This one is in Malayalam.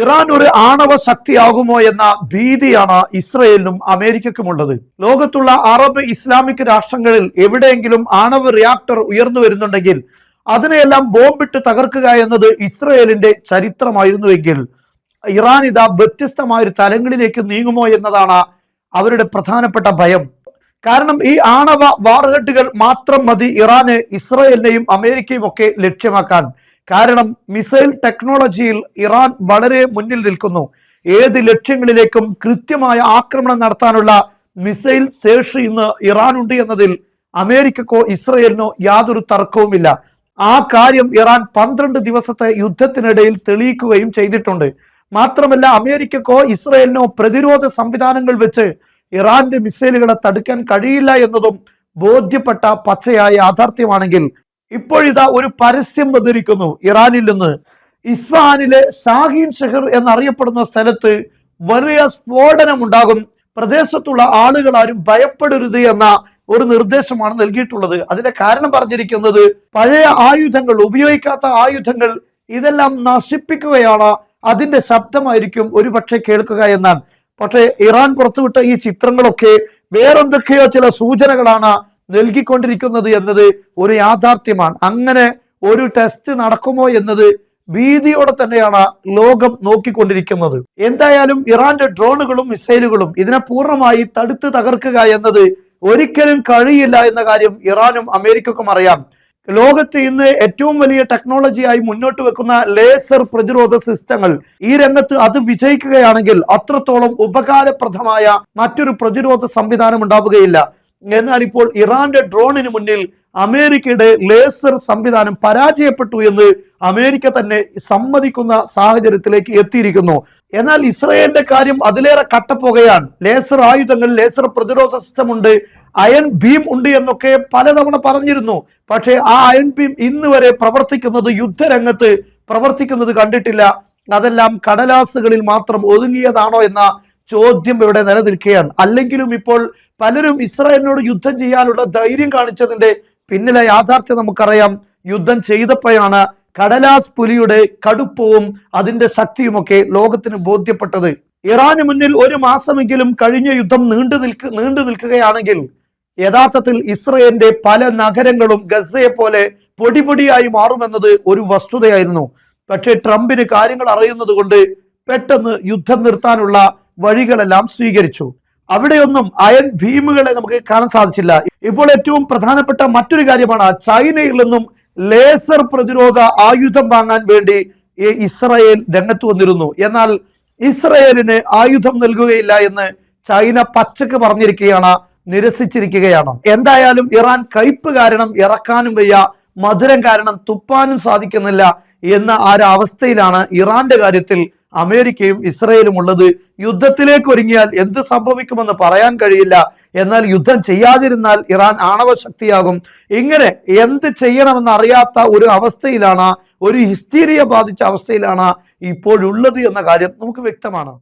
ഇറാൻ ഒരു ആണവ ശക്തിയാകുമോ എന്ന ഭീതിയാണ് ഇസ്രയേലിനും അമേരിക്കക്കുമുള്ളത്. ലോകത്തുള്ള അറബ് ഇസ്ലാമിക് രാഷ്ട്രങ്ങളിൽ എവിടെയെങ്കിലും ആണവ റിയാക്ടർ ഉയർന്നു വരുന്നുണ്ടെങ്കിൽ അതിനെയെല്ലാം ബോംബിട്ട് തകർക്കുക എന്നത് ഇസ്രയേലിന്റെ ചരിത്രമായിരുന്നുവെങ്കിൽ ഇറാൻ ഇതാ വ്യത്യസ്തമായ ഒരു തലങ്ങളിലേക്ക് നീങ്ങുമോ എന്നതാണ് അവരുടെ പ്രധാനപ്പെട്ട ഭയം. കാരണം ഈ ആണവ വാർഹെഡുകൾ മാത്രം മതി ഇറാന് ഇസ്രയേലിനെയും അമേരിക്കയും ഒക്കെ ലക്ഷ്യമാക്കാൻ. കാരണം മിസൈൽ ടെക്നോളജിയിൽ ഇറാൻ വളരെ മുന്നിൽ നിൽക്കുന്നു. ഏത് ലക്ഷ്യങ്ങളിലേക്കും കൃത്യമായ ആക്രമണം നടത്താനുള്ള മിസൈൽ ശേഷി ഇന്ന് ഇറാൻ ഉണ്ട് എന്നതിൽ അമേരിക്കക്കോ ഇസ്രയേലിനോ യാതൊരു തർക്കവുമില്ല. ആ കാര്യം ഇറാൻ പന്ത്രണ്ട് ദിവസത്തെ യുദ്ധത്തിനിടയിൽ തെളിയിക്കുകയും ചെയ്തിട്ടുണ്ട്. മാത്രമല്ല അമേരിക്കക്കോ ഇസ്രയേലിനോ പ്രതിരോധ സംവിധാനങ്ങൾ വെച്ച് ഇറാന്റെ മിസൈലുകളെ തടുക്കാൻ കഴിയില്ല എന്നതും ബോധ്യപ്പെട്ട പച്ചയായ യാഥാർത്ഥ്യമാണെങ്കിൽ ഇപ്പോഴിതാ ഒരു പരസ്യം വന്നിരിക്കുന്നു. ഇറാനിൽ നിന്ന് ഇസ്ഫഹാനിലെ ഷാഹീൻ ഷെഹർ എന്നറിയപ്പെടുന്ന സ്ഥലത്ത് വലിയ സ്ഫോടനം ഉണ്ടാകും പ്രദേശത്തുള്ള ആളുകൾ ആരും ഭയപ്പെടരുത് എന്ന ഒരു നിർദ്ദേശമാണ് നൽകിയിട്ടുള്ളത്. അതിന്റെ കാരണം പറഞ്ഞിരിക്കുന്നത് പഴയ ആയുധങ്ങൾ ഉപയോഗിക്കാത്ത ആയുധങ്ങൾ ഇതെല്ലാം നശിപ്പിക്കുകയാണ്. അതിന്റെ ശബ്ദമായിരിക്കും ഒരുപക്ഷെ കേൾക്കുക എന്നാണ് പക്ഷേ ഇറാൻ പുറത്തുവിട്ട ഈ ചിത്രങ്ങളൊക്കെ വേറെന്തൊക്കെയോ ചില സൂചനകളാണ് നൽകിക്കൊണ്ടിരിക്കുന്നത് എന്നത് ഒരു യാഥാർത്ഥ്യമാണ്. അങ്ങനെ ഒരു ടെസ്റ്റ് നടക്കുമോ എന്നത് ഭീതിയോടെ തന്നെയാണ് ലോകം നോക്കിക്കൊണ്ടിരിക്കുന്നത്. എന്തായാലും ഇറാന്റെ ഡ്രോണുകളും മിസൈലുകളും ഇതിനെ പൂർണമായി തടുത്ത് തകർക്കുക എന്നത് ഒരിക്കലും കഴിയില്ല എന്ന കാര്യം ഇറാനും അമേരിക്കക്കും അറിയാം. ലോകത്ത് ഇന്ന് ഏറ്റവും വലിയ ടെക്നോളജിയായി മുന്നോട്ട് വെക്കുന്ന ലേസർ പ്രതിരോധ സിസ്റ്റങ്ങൾ ഈ രംഗത്ത് അത് വിജയിക്കുകയാണെങ്കിൽ അത്രത്തോളം ഉപകാരപ്രദമായ മറ്റൊരു പ്രതിരോധ സംവിധാനം ഉണ്ടാവുകയില്ല. എന്നാൽ ഇപ്പോൾ ഇറാന്റെ ഡ്രോണിന് മുന്നിൽ അമേരിക്കയുടെ ലേസർ സംവിധാനം പരാജയപ്പെട്ടു എന്ന് അമേരിക്ക തന്നെ സമ്മതിക്കുന്ന സാഹചര്യത്തിലേക്ക് എത്തിയിരിക്കുന്നു. എന്നാൽ ഇസ്രയേലിന്റെ കാര്യം അതിലേറെ കട്ടപ്പുകയാണ്. ലേസർ ആയുധങ്ങൾ ലേസർ പ്രതിരോധ സിസ്റ്റം ഉണ്ട് അയൺ ഭീം ഉണ്ട് എന്നൊക്കെ പലതവണ പറഞ്ഞിരുന്നു. പക്ഷേ ആ അയൺ ഭീം ഇന്ന് വരെ പ്രവർത്തിക്കുന്നത് യുദ്ധരംഗത്ത് പ്രവർത്തിക്കുന്നത് കണ്ടിട്ടില്ല. അതെല്ലാം കടലാസുകളിൽ മാത്രം ഒതുങ്ങിയതാണോ എന്ന ചോദ്യം ഇവിടെ നിലനിൽക്കുകയാണ്. അല്ലെങ്കിലും ഇപ്പോൾ പലരും ഇസ്രായേലിനോട് യുദ്ധം ചെയ്യാനുള്ള ധൈര്യം കാണിച്ചതിന്റെ പിന്നിലെ യാഥാർത്ഥ്യം നമുക്കറിയാം. യുദ്ധം ചെയ്തപ്പോഴാണ് കടലാസ് പുലിയുടെ കടുപ്പവും അതിന്റെ ശക്തിയുമൊക്കെ ലോകത്തിന് ബോധ്യപ്പെട്ടത്. ഇറാന് മുന്നിൽ ഒരു മാസമെങ്കിലും കഴിഞ്ഞ യുദ്ധം നീണ്ടു നിൽക്ക് നീണ്ടു നിൽക്കുകയാണെങ്കിൽ യഥാർത്ഥത്തിൽ ഇസ്രയേലിന്റെ പല നഗരങ്ങളും ഗസയെ പോലെ പൊടിപൊടിയായി മാറുമെന്നത് ഒരു വസ്തുതയായിരുന്നു. പക്ഷേ ട്രംപിന് കാര്യങ്ങൾ അറിയുന്നത് കൊണ്ട് പെട്ടെന്ന് യുദ്ധം നിർത്താനുള്ള വഴികളെല്ലാം സ്വീകരിച്ചു. അവിടെയൊന്നും അയൺ ഭീമുകളെ നമുക്ക് കാണാൻ സാധിച്ചില്ല. ഇപ്പോൾ ഏറ്റവും പ്രധാനപ്പെട്ട മറ്റൊരു കാര്യമാണ് ചൈനയിൽ നിന്നും ലേസർ പ്രതിരോധ ആയുധം വാങ്ങാൻ വേണ്ടി ഇസ്രയേൽ രംഗത്ത് വന്നിരുന്നു. എന്നാൽ ഇസ്രയേലിന് ആയുധം നൽകുകയില്ല എന്ന് ചൈന പച്ചക്ക് പറഞ്ഞിരിക്കുകയാണ് നിരസിച്ചിരിക്കുകയാണ്. എന്തായാലും ഇറാൻ കയ്പ് കാരണം ഇറക്കാനും വയ്യ മധുരം കാരണം തുപ്പാനും സാധിക്കുന്നില്ല എന്ന ആ ഒരു അവസ്ഥയിലാണ് ഇറാന്റെ കാര്യത്തിൽ അമേരിക്കയും ഇസ്രയേലും ഉള്ളത് യുദ്ധത്തിലേക്ക് ഒരുങ്ങിയാൽ എന്ത് സംഭവിക്കുമെന്ന് പറയാൻ കഴിയില്ല. എന്നാൽ യുദ്ധം ചെയ്യാതിരുന്നാൽ ഇറാൻ ആണവ ശക്തിയാകും ഇങ്ങനെ എന്ത് ചെയ്യണമെന്ന് അറിയാത്ത ഒരു അവസ്ഥയിലാണ് ഒരു ഹിസ്റ്റീരിയ ബാധിച്ച അവസ്ഥയിലാണ് ഇപ്പോഴുള്ളത് എന്ന കാര്യം നമുക്ക് വ്യക്തമാണ്.